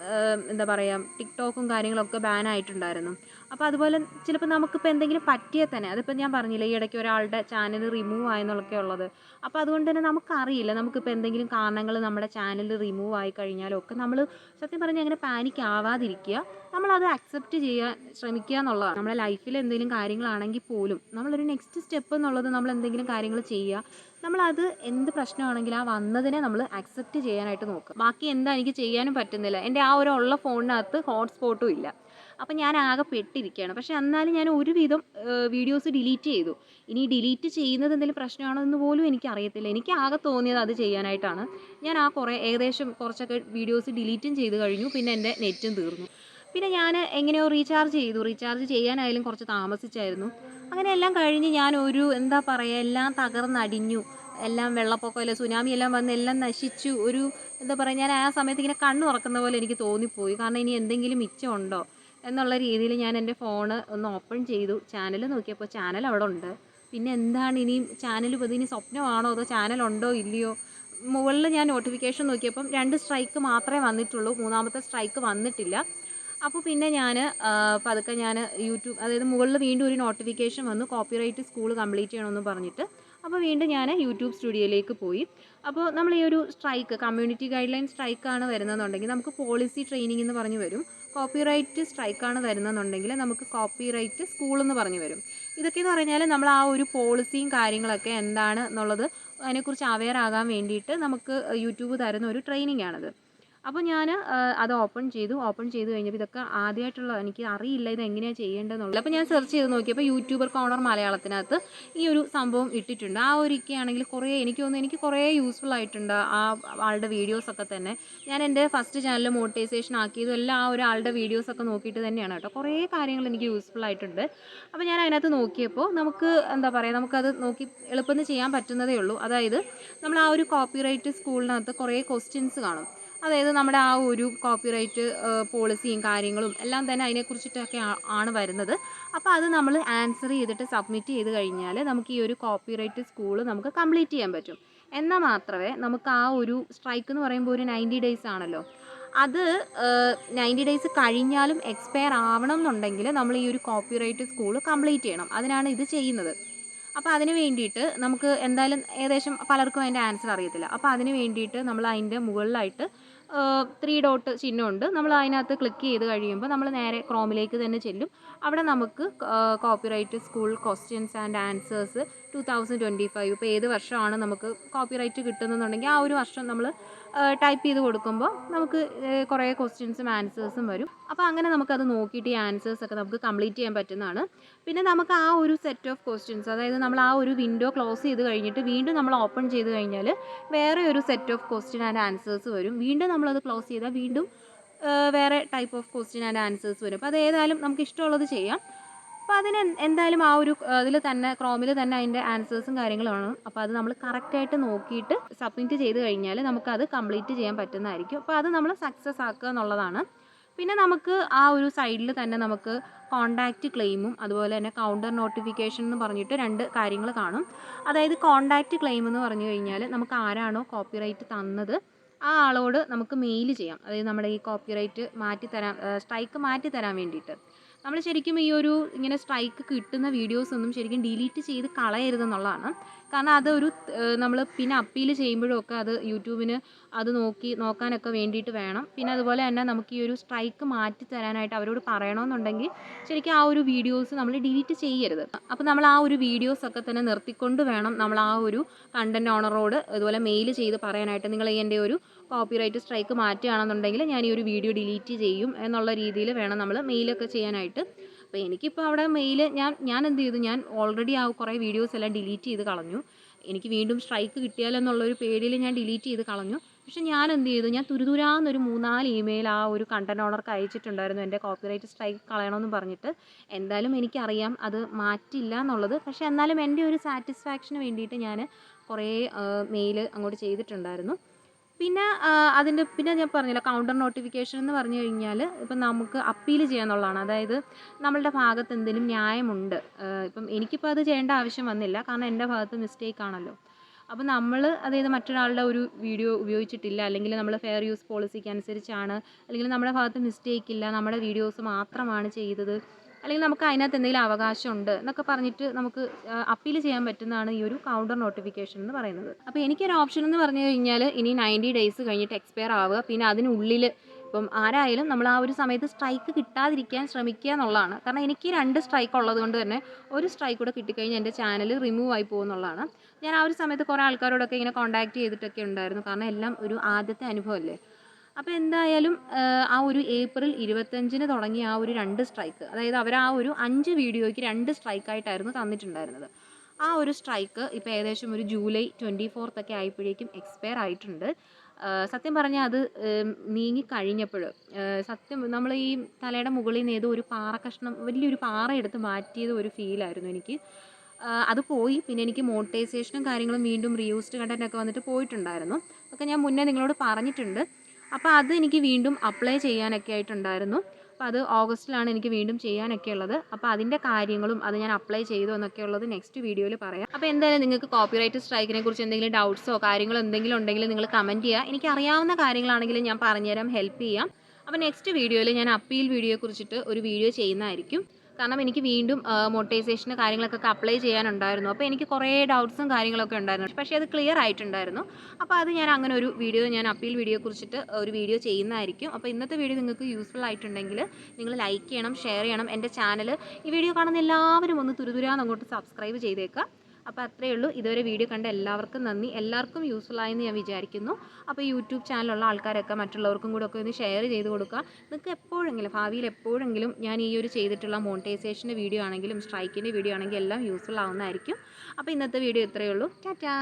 Speaker 1: എന്താ പറയുക ടിക്ടോക്കും കാര്യങ്ങളൊക്കെ ബാൻ ആയിട്ടുണ്ടായിരുന്നു. അപ്പോൾ അതുപോലെ ചിലപ്പോൾ നമുക്കിപ്പോൾ എന്തെങ്കിലും പറ്റിയാൽ തന്നെ അതിപ്പോൾ ഞാൻ പറഞ്ഞില്ലേ ഈ ഇടയ്ക്ക് ഒരാളുടെ ചാനൽ റിമൂവ് ആയെന്നൊക്കെ ഉള്ളത്. അപ്പോൾ അതുകൊണ്ട് തന്നെ നമുക്കറിയില്ല നമുക്കിപ്പോൾ എന്തെങ്കിലും കാരണങ്ങൾ നമ്മുടെ ചാനൽ റിമൂവ് ആയി കഴിഞ്ഞാലൊക്കെ നമ്മൾ സത്യം പറഞ്ഞാൽ അങ്ങനെ പാനിക് ആവാതിരിക്കുക. നമ്മളത് അക്സെപ്റ്റ് ചെയ്യാൻ ശ്രമിക്കുക എന്നുള്ളതാണ്. നമ്മുടെ ലൈഫിൽ എന്തെങ്കിലും കാര്യങ്ങളാണെങ്കിൽ പോലും നമ്മളൊരു നെക്സ്റ്റ് സ്റ്റെപ്പ് എന്നുള്ളത് നമ്മൾ എന്തെങ്കിലും കാര്യങ്ങൾ ചെയ്യുക. നമ്മളത് എന്ത് പ്രശ്നമാണെങ്കിലും ആ വന്നതിനെ നമ്മൾ അക്സെപ്റ്റ് ചെയ്യാനായിട്ട് നോക്കുക. ബാക്കി എന്താ എനിക്ക് ചെയ്യാനും പറ്റുന്നില്ല. എന്റെ ആ ഒരു ഉള്ള ഫോണിനകത്ത് ഹോട്ട്സ്പോട്ടും ഇല്ല. അപ്പം ഞാൻ ആകെ പെട്ടിരിക്കുകയാണ് പക്ഷെ എന്നാലും ഞാൻ ഒരുവിധം വീഡിയോസ് ഡിലീറ്റ് ചെയ്തു. ഇനി ഡിലീറ്റ് ചെയ്യുന്നത് എന്തെങ്കിലും പ്രശ്നമാണോ എന്ന് പോലും എനിക്ക് അറിയത്തില്ല. എനിക്ക് ആകെ തോന്നിയത് അത് ചെയ്യാനായിട്ടാണ്. ഞാൻ ആ കുറേ ഏകദേശം കുറച്ചൊക്കെ വീഡിയോസ് ഡിലീറ്റും ചെയ്ത് കഴിഞ്ഞു. പിന്നെ എന്റെ നെറ്റും തീർന്നു. പിന്നെ ഞാൻ എങ്ങനെയോ റീചാർജ് ചെയ്തു. റീചാർജ് ചെയ്യാനായാലും കുറച്ച് താമസിച്ചായിരുന്നു. അങ്ങനെ എല്ലാം കഴിഞ്ഞ് ഞാൻ ഒരു എന്താ പറയുക എല്ലാം തകർന്നടിഞ്ഞു. എല്ലാം വെള്ളപ്പൊക്കം അല്ലെ സുനാമി എല്ലാം വന്ന് എല്ലാം നശിച്ചു. ഒരു എന്താ പറയുക ഞാൻ ആ സമയത്ത് ഇങ്ങനെ കണ്ണ് തുറക്കുന്ന പോലെ എനിക്ക് തോന്നിപ്പോയി. കാരണം ഇനി എന്തെങ്കിലും മിച്ചമുണ്ടോ? എന്നുള്ള രീതിയിൽ ഞാൻ എന്റെ ഫോണ് ഒന്ന് ഓപ്പൺ ചെയ്തു. ചാനൽ നോക്കിയപ്പോൾ ചാനൽ അവിടെ ഉണ്ട്. പിന്നെ എന്താണ് ഇനിയും ചാനൽ ഇനി സ്വപ്നമാണോ അതോ ചാനൽ ഉണ്ടോ ഇല്ലയോ? മുകളിൽ ഞാൻ നോട്ടിഫിക്കേഷൻ നോക്കിയപ്പം രണ്ട് സ്ട്രൈക്ക് മാത്രമേ വന്നിട്ടുള്ളൂ. മൂന്നാമത്തെ സ്ട്രൈക്ക് വന്നിട്ടില്ല. അപ്പോൾ പിന്നെ ഞാൻ പതുക്കെ ഞാൻ യൂട്യൂബ് അതായത് മുകളിൽ വീണ്ടും ഒരു നോട്ടിഫിക്കേഷൻ വന്നു. കോപ്പിറൈറ്റ് സ്കൂൾ കംപ്ലീറ്റ് ചെയ്യണമെന്ന് പറഞ്ഞിട്ട്. അപ്പോൾ വീണ്ടും ഞാൻ യൂട്യൂബ് സ്റ്റുഡിയോയിലേക്ക് പോയി. അപ്പോൾ നമ്മൾ ഈ ഒരു സ്ട്രൈക്ക് കമ്മ്യൂണിറ്റി ഗൈഡ് ലൈൻ സ്ട്രൈക്കാണ് വരുന്നതെന്നുണ്ടെങ്കിൽ നമുക്ക് പോളിസി ട്രെയിനിങ് എന്ന് പറഞ്ഞു വരും. കോപ്പിറൈറ്റ് സ്ട്രൈക്കാണ് വരുന്നതെന്നുണ്ടെങ്കിൽ നമുക്ക് കോപ്പിറൈറ്റ് സ്കൂൾ എന്ന് പറഞ്ഞു വരും. ഇതൊക്കെ എന്ന് പറഞ്ഞാൽ നമ്മൾ ആ ഒരു പോളിസിയും കാര്യങ്ങളൊക്കെ എന്താണ് എന്നുള്ളത് അതിനെക്കുറിച്ച് അവെയർ ആകാൻ വേണ്ടിയിട്ട് നമുക്ക് യൂട്യൂബ് തരുന്ന ഒരു ട്രെയിനിങ് ആണത്. അപ്പോൾ ഞാൻ അത് ഓപ്പൺ ചെയ്തു. ഓപ്പൺ ചെയ്ത് കഴിഞ്ഞപ്പോൾ ഇതൊക്കെ ആദ്യമായിട്ടുള്ള എനിക്ക് അറിയില്ല ഇത് എങ്ങനെയാണ് ചെയ്യേണ്ടതെന്നുള്ളത്. അപ്പോൾ ഞാൻ സെർച്ച് ചെയ്ത് നോക്കിയപ്പോൾ യൂട്യൂബർ കോണർ മലയാളത്തിനകത്ത് ഈ ഒരു സംഭവം ഇട്ടിട്ടുണ്ട്. ആ ഒരിക്കെ ആണെങ്കിൽ കുറേ എനിക്ക് തോന്നുന്നു എനിക്ക് കുറേ യൂസ്ഫുൾ ആയിട്ടുണ്ട് ആ ആളുടെ വീഡിയോസൊക്കെ തന്നെ. ഞാൻ എന്റെ ഫസ്റ്റ് ചാനൽ മോട്ടിവേഷൻ ആക്കിയതും എല്ലാം ആ ഒരാളുടെ വീഡിയോസൊക്കെ നോക്കിയിട്ട് തന്നെയാണ് കേട്ടോ. കുറേ കാര്യങ്ങൾ എനിക്ക് യൂസ്ഫുൾ ആയിട്ടുണ്ട്. അപ്പോൾ ഞാൻ അതിനകത്ത് നോക്കിയപ്പോൾ നമുക്ക് എന്താ പറയുക നമുക്കത് നോക്കി എളുപ്പത്തിൽ ചെയ്യാൻ പറ്റുന്നതേ ഉള്ളൂ. അതായത് നമ്മൾ ആ ഒരു കോപ്പിറൈറ്റ് സ്കൂളിനകത്ത് കുറേ ക്വസ്റ്റ്യൻസ് കാണും. അതായത് നമ്മുടെ ആ ഒരു കോപ്പിറൈറ്റ് പോളിസിയും കാര്യങ്ങളും എല്ലാം തന്നെ അതിനെക്കുറിച്ചിട്ടൊക്കെ ആണ് വരുന്നത്. അപ്പോൾ അത് നമ്മൾ ആൻസർ ചെയ്തിട്ട് സബ്മിറ്റ് ചെയ്ത് കഴിഞ്ഞാൽ നമുക്ക് ഈ ഒരു കോപ്പിറൈറ്റ് സ്കൂൾ നമുക്ക് കംപ്ലീറ്റ് ചെയ്യാൻ പറ്റും. എന്നാൽ മാത്രമേ നമുക്ക് ആ ഒരു സ്ട്രൈക്ക് എന്ന് പറയുമ്പോൾ ഒരു നയന്റി ഡേയ്സ് ആണല്ലോ. അത് നയന്റി ഡേയ്സ് കഴിഞ്ഞാലും എക്സ്പയർ ആവണം എന്നുണ്ടെങ്കിൽ നമ്മൾ ഈ ഒരു കോപ്പിറൈറ്റ് സ്കൂൾ കംപ്ലീറ്റ് ചെയ്യണം. അതിനാണ് ഇത് ചെയ്യുന്നത്. അപ്പോൾ അതിന് വേണ്ടിയിട്ട് നമുക്ക് എന്തായാലും ഏകദേശം പലർക്കും അതിന്റെ ആൻസർ അറിയത്തില്ല. അപ്പോൾ അതിന് വേണ്ടിയിട്ട് നമ്മൾ അതിന്റെ മുകളിലായിട്ട് ത്രീ ഡോട്ട് ചിഹ്നമുണ്ട്. നമ്മൾ അതിനകത്ത് ക്ലിക്ക് ചെയ്ത് കഴിയുമ്പോൾ നമ്മൾ നേരെ ക്രോമിലേക്ക് തന്നെ ചെല്ലും. അവിടെ നമുക്ക് copyright school questions and answers two thousand twenty five ഇപ്പോൾ ഏത് വർഷമാണ് നമുക്ക് കോപ്പിറൈറ്റ് കിട്ടുന്നതെന്നുണ്ടെങ്കിൽ ആ ഒരു വർഷം നമ്മൾ ടൈപ്പ് ചെയ്ത് കൊടുക്കുമ്പോൾ നമുക്ക് കുറേ ക്വസ്റ്റ്യൻസും ആൻസേഴ്സും വരും. അപ്പോൾ അങ്ങനെ നമുക്കത് നോക്കിയിട്ട് ഈ ആൻസേഴ്സ് ഒക്കെ നമുക്ക് കംപ്ലീറ്റ് ചെയ്യാൻ പറ്റുന്നതാണ്. പിന്നെ നമുക്ക് ആ ഒരു സെറ്റ് ഓഫ് ക്വസ്റ്റ്യൻസ് അതായത് നമ്മൾ ആ ഒരു വിൻഡോ ക്ലോസ് ചെയ്ത് കഴിഞ്ഞിട്ട് വീണ്ടും നമ്മൾ ഓപ്പൺ ചെയ്ത് കഴിഞ്ഞാൽ വേറെ ഒരു set of question and answers വരും. വീണ്ടും നമ്മളത് ക്ലോസ് ചെയ്താൽ വീണ്ടും വേറെ type of question and answers വരും. അപ്പോൾ അത് ഏതായാലും നമുക്ക് ഇഷ്ടമുള്ളത് ചെയ്യാം. അപ്പോൾ അതിന് എന്തായാലും ആ ഒരു ഇതിൽ തന്നെ ക്രോമിൽ തന്നെ അതിന്റെ ആൻസേഴ്സും കാര്യങ്ങളുമാണ്. അപ്പോൾ അത് നമ്മൾ കറക്റ്റായിട്ട് നോക്കിയിട്ട് സബ്മിറ്റ് ചെയ്ത് കഴിഞ്ഞാൽ നമുക്കത് കംപ്ലീറ്റ് ചെയ്യാൻ പറ്റുന്നതായിരിക്കും. അപ്പോൾ അത് നമ്മൾ സക്സസ് ആക്കുക എന്നുള്ളതാണ്. പിന്നെ നമുക്ക് ആ ഒരു സൈഡിൽ തന്നെ നമുക്ക് കോണ്ടാക്റ്റ് ക്ലെയിമും അതുപോലെ തന്നെ കൗണ്ടർ നോട്ടിഫിക്കേഷൻ എന്ന് പറഞ്ഞിട്ട് രണ്ട് കാര്യങ്ങൾ കാണും. അതായത് കോണ്ടാക്റ്റ് ക്ലെയിം എന്ന് പറഞ്ഞു കഴിഞ്ഞാൽ നമുക്ക് ആരാണോ കോപ്പിറൈറ്റ് തന്നത് ആ ആളോട് നമുക്ക് മെയിൽ ചെയ്യാം. അതായത് നമ്മുടെ ഈ കോപ്പിറൈറ്റ് മാറ്റി തരാൻ സ്ട്രൈക്ക് മാറ്റി തരാൻ വേണ്ടിയിട്ട്. നമ്മൾ ശരിക്കും ഈ ഒരു ഇങ്ങനെ സ്ട്രൈക്ക് കിട്ടുന്ന വീഡിയോസ് ഒന്നും ശരിക്കും ഡിലീറ്റ് ചെയ്ത് കളയരുതെന്നുള്ളതാണ്. കാരണം അതൊരു നമ്മൾ പിന്നെ അപ്പീൽ ചെയ്യുമ്പോഴൊക്കെ അത് യൂട്യൂബിന് അത് നോക്കി നോക്കാനൊക്കെ വേണ്ടിയിട്ട് വേണം. പിന്നെ അതുപോലെ തന്നെ നമുക്ക് ഈ ഒരു സ്ട്രൈക്ക് മാറ്റി തരാനായിട്ട് അവരോട് പറയണമെന്നുണ്ടെങ്കിൽ ശരിക്കും ആ ഒരു വീഡിയോസ് നമ്മൾ ഡിലീറ്റ് ചെയ്യരുത്. അപ്പോൾ നമ്മൾ ആ ഒരു വീഡിയോസൊക്കെ തന്നെ നിർത്തിക്കൊണ്ട് വേണം നമ്മൾ ആ ഒരു കണ്ടന്റ് ഓണറോട് അതുപോലെ മെയിൽ ചെയ്ത് പറയാനായിട്ട്. നിങ്ങൾ എന്റെ ഒരു കോപ്പിറൈറ്റ് സ്ട്രൈക്ക് മാറ്റുകയാണെന്നുണ്ടെങ്കിൽ ഞാൻ ഈ ഒരു വീഡിയോ ഡിലീറ്റ് ചെയ്യും എന്നുള്ള രീതിയിൽ വേണം നമ്മൾ മെയിലൊക്കെ ചെയ്യാനായിട്ട്. അപ്പോൾ എനിക്കിപ്പോൾ അവിടെ മെയിൽ ഞാൻ ഞാൻ എന്ത് ചെയ്തു? ഞാൻ ഓൾറെഡി ആ കുറേ വീഡിയോസ് എല്ലാം ഡിലീറ്റ് ചെയ്ത് കളഞ്ഞു. എനിക്ക് വീണ്ടും സ്ട്രൈക്ക് കിട്ടിയാലെന്നുള്ളൊരു പേടിയിൽ ഞാൻ ഡിലീറ്റ് ചെയ്ത് കളഞ്ഞു. പക്ഷെ ഞാൻ എന്ത് ചെയ്തു? ഞാൻ തുരുതുരാന്നൊരു മൂന്നാൽ ഇമെയിൽ ആ ഒരു കണ്ടന്റ് ഓണർക്ക് അയച്ചിട്ടുണ്ടായിരുന്നു എന്റെ കോപ്പിറൈറ്റ് സ്ട്രൈക്ക് കളയണമെന്ന് പറഞ്ഞിട്ട്. എന്തായാലും എനിക്കറിയാം അത് മാറ്റില്ല എന്നുള്ളത്. പക്ഷെ എന്നാലും എന്റെ ഒരു സാറ്റിസ്ഫാക്ഷന് വേണ്ടിയിട്ട് ഞാൻ കുറേ മെയിൽ അങ്ങോട്ട് ചെയ്തിട്ടുണ്ടായിരുന്നു. പിന്നെ അതിന്റെ പിന്നെ ഞാൻ പറഞ്ഞില്ല കൗണ്ടർ നോട്ടിഫിക്കേഷൻ എന്ന് പറഞ്ഞു കഴിഞ്ഞാൽ ഇപ്പം നമുക്ക് അപ്പീൽ ചെയ്യാന്നുള്ളതാണ്. അതായത് നമ്മളുടെ ഭാഗത്ത് എന്തെങ്കിലും ന്യായമുണ്ട്. ഇപ്പം എനിക്കിപ്പോൾ അത് ചെയ്യേണ്ട ആവശ്യം വന്നില്ല. കാരണം എന്റെ ഭാഗത്ത് മിസ്റ്റേക്ക് ആണല്ലോ. അപ്പോൾ നമ്മൾ അതായത് മറ്റൊരാളുടെ ഒരു വീഡിയോ ഉപയോഗിച്ചിട്ടില്ല അല്ലെങ്കിൽ നമ്മൾ ഫെയർ യൂസ് പോളിസിക്ക് അനുസരിച്ചാണ് അല്ലെങ്കിൽ നമ്മുടെ ഭാഗത്ത് മിസ്റ്റേക്ക് ഇല്ല നമ്മുടെ വീഡിയോസ് മാത്രമാണ് ചെയ്തത്. അല്ലെങ്കിൽ നമുക്ക് അതിനകത്ത് എന്തെങ്കിലും അവകാശമുണ്ട് എന്നൊക്കെ പറഞ്ഞിട്ട് നമുക്ക് അപ്പീൽ ചെയ്യാൻ പറ്റുന്നതാണ് ഈ ഒരു കൗണ്ടർ നോട്ടിഫിക്കേഷൻ എന്ന് പറയുന്നത്. അപ്പോൾ എനിക്കൊരു ഓപ്ഷൻ എന്ന് പറഞ്ഞു കഴിഞ്ഞാൽ ഇനി നയന്റി ഡേയ്സ് കഴിഞ്ഞിട്ട് എക്സ്പയർ ആവുക. പിന്നെ അതിനുള്ളിൽ ഇപ്പം ആരായാലും നമ്മൾ ആ ഒരു സമയത്ത് സ്ട്രൈക്ക് കിട്ടാതിരിക്കാൻ ശ്രമിക്കുക എന്നുള്ളതാണ്. കാരണം എനിക്ക് രണ്ട് സ്ട്രൈക്ക് ഉള്ളത് കൊണ്ട് തന്നെ ഒരു സ്ട്രൈക്ക് കൂടെ കിട്ടിക്കഴിഞ്ഞാൽ എന്റെ ചാനൽ റിമൂവ് ആയി പോകുന്നുള്ളതാണ് ഞാൻ ആ ഒരു സമയത്ത് കുറേ ആൾക്കാരോടൊക്കെ ഇങ്ങനെ കോൺടാക്ട് ചെയ്തിട്ടൊക്കെ ഉണ്ടായിരുന്നു. കാരണം എല്ലാം ഒരു ആദ്യത്തെ അനുഭവമല്ലേ? അപ്പോൾ എന്തായാലും ആ ഒരു ഏപ്രിൽ ഇരുപത്തഞ്ചിന് തുടങ്ങിയ ആ ഒരു രണ്ട് സ്ട്രൈക്ക് അതായത് അവർ ആ ഒരു അഞ്ച് വീഡിയോയ്ക്ക് രണ്ട് സ്ട്രൈക്കായിട്ടായിരുന്നു തന്നിട്ടുണ്ടായിരുന്നത്. ആ ഒരു സ്ട്രൈക്ക് ഇപ്പോൾ ഏകദേശം ഒരു ജൂലൈ ട്വന്റി ഫോർത്ത് ഒക്കെ ആയപ്പോഴേക്കും എക്സ്പയർ ആയിട്ടുണ്ട്. സത്യം പറഞ്ഞാൽ അത് നീങ്ങി കഴിഞ്ഞപ്പോൾ സത്യം നമ്മൾ ഈ തലയുടെ മുകളിൽ നിന്ന് ഏതോ ഒരു പാറ കഷ്ണം വലിയൊരു പാറ എടുത്ത് മാറ്റിയത് ഒരു ഫീലായിരുന്നു എനിക്ക്. അത് പോയി പിന്നെ എനിക്ക് മോണിറ്റൈസേഷനും കാര്യങ്ങളും വീണ്ടും റീയൂസ്ഡ് കണ്ടന്റ് ഒക്കെ വന്നിട്ട് പോയിട്ടുണ്ടായിരുന്നു. അതൊക്കെ ഞാൻ മുന്നേ നിങ്ങളോട് പറഞ്ഞിട്ടുണ്ട്. അപ്പോൾ അത് എനിക്ക് വീണ്ടും അപ്ലൈ ചെയ്യാനൊക്കെ ആയിട്ടുണ്ടായിരുന്നു. അപ്പോൾ അത് ഓഗസ്റ്റിലാണ് എനിക്ക് വീണ്ടും ചെയ്യാനൊക്കെ ഉള്ളത്. അപ്പോൾ അതിന്റെ കാര്യങ്ങളും അത് ഞാൻ അപ്ലൈ ചെയ്തു എന്നൊക്കെ ഉള്ളത് നെക്സ്റ്റ് വീഡിയോയിൽ പറയാം. അപ്പോൾ എന്തായാലും നിങ്ങൾക്ക് കോപ്പിറൈറ്റ് സ്ട്രൈക്കിനെ കുറിച്ച് എന്തെങ്കിലും ഡൗട്ട്സോ കാര്യങ്ങളോ എന്തെങ്കിലും ഉണ്ടെങ്കിൽ നിങ്ങൾ കമന്റ് ചെയ്യുക. എനിക്ക് അറിയാവുന്ന കാര്യങ്ങളാണെങ്കിൽ ഞാൻ പറഞ്ഞുതരാം ഹെൽപ്പ് ചെയ്യാം. അപ്പോൾ നെക്സ്റ്റ് വീഡിയോയിൽ ഞാൻ അപ്പീൽ വീഡിയോയെ കുറിച്ചിട്ട് ഒരു വീഡിയോ ചെയ്യുന്നതായിരിക്കും. കാരണം എനിക്ക് വീണ്ടും മോട്ടൈസേഷന് കാര്യങ്ങളൊക്കെ അപ്ലൈ ചെയ്യാനുണ്ടായിരുന്നു. അപ്പോൾ എനിക്ക് കുറേ ഡൗട്ട്സും കാര്യങ്ങളൊക്കെ ഉണ്ടായിരുന്നു. പക്ഷേ അത് ക്ലിയർ ആയിട്ടുണ്ടായിരുന്നു. അപ്പോൾ അത് ഞാൻ അങ്ങനെ ഒരു വീഡിയോ ഞാൻ അപ്പീൽ വീഡിയോ കുറിച്ചിട്ട് ഒരു വീഡിയോ ചെയ്യുന്നതായിരിക്കും. അപ്പോൾ ഇന്നത്തെ വീഡിയോ നിങ്ങൾക്ക് യൂസ്ഫുൾ ആയിട്ടുണ്ടെങ്കിൽ നിങ്ങൾ ലൈക്ക് ചെയ്യണം ഷെയർ ചെയ്യണം. എന്റെ ചാനൽ ഈ വീഡിയോ കാണുന്ന എല്ലാവരും ഒന്ന് തുരുതുരാന്ന് അങ്ങോട്ട് സബ്സ്ക്രൈബ് ചെയ്തേക്കുക. അപ്പോൾ അത്രയേ ഉള്ളൂ. ഇതുവരെ വീഡിയോ കണ്ട എല്ലാവർക്കും നന്ദി. എല്ലാവർക്കും യൂസ്ഫുൾ ആയെന്ന് ഞാൻ വിചാരിക്കുന്നു. അപ്പോൾ യൂട്യൂബ് ചാനലുള്ള ആൾക്കാരൊക്കെ മറ്റുള്ളവർക്കും കൂടെ ഒക്കെ ഒന്ന് ഷെയർ ചെയ്ത് കൊടുക്കുക. നിങ്ങൾക്ക് എപ്പോഴെങ്കിലും ഭാവിയിൽ എപ്പോഴെങ്കിലും ഞാൻ ഈ ഒരു ചെയ്തിട്ടുള്ള മോണിറ്റൈസേഷന്റെ വീഡിയോ ആണെങ്കിലും സ്ട്രൈക്കിന്റെ വീഡിയോ ആണെങ്കിലും എല്ലാം യൂസ്ഫുൾ ആവുന്നതായിരിക്കും. അപ്പോൾ ഇന്നത്തെ വീഡിയോ ഇത്രയേ ഉള്ളൂ. ടാറ്റാ!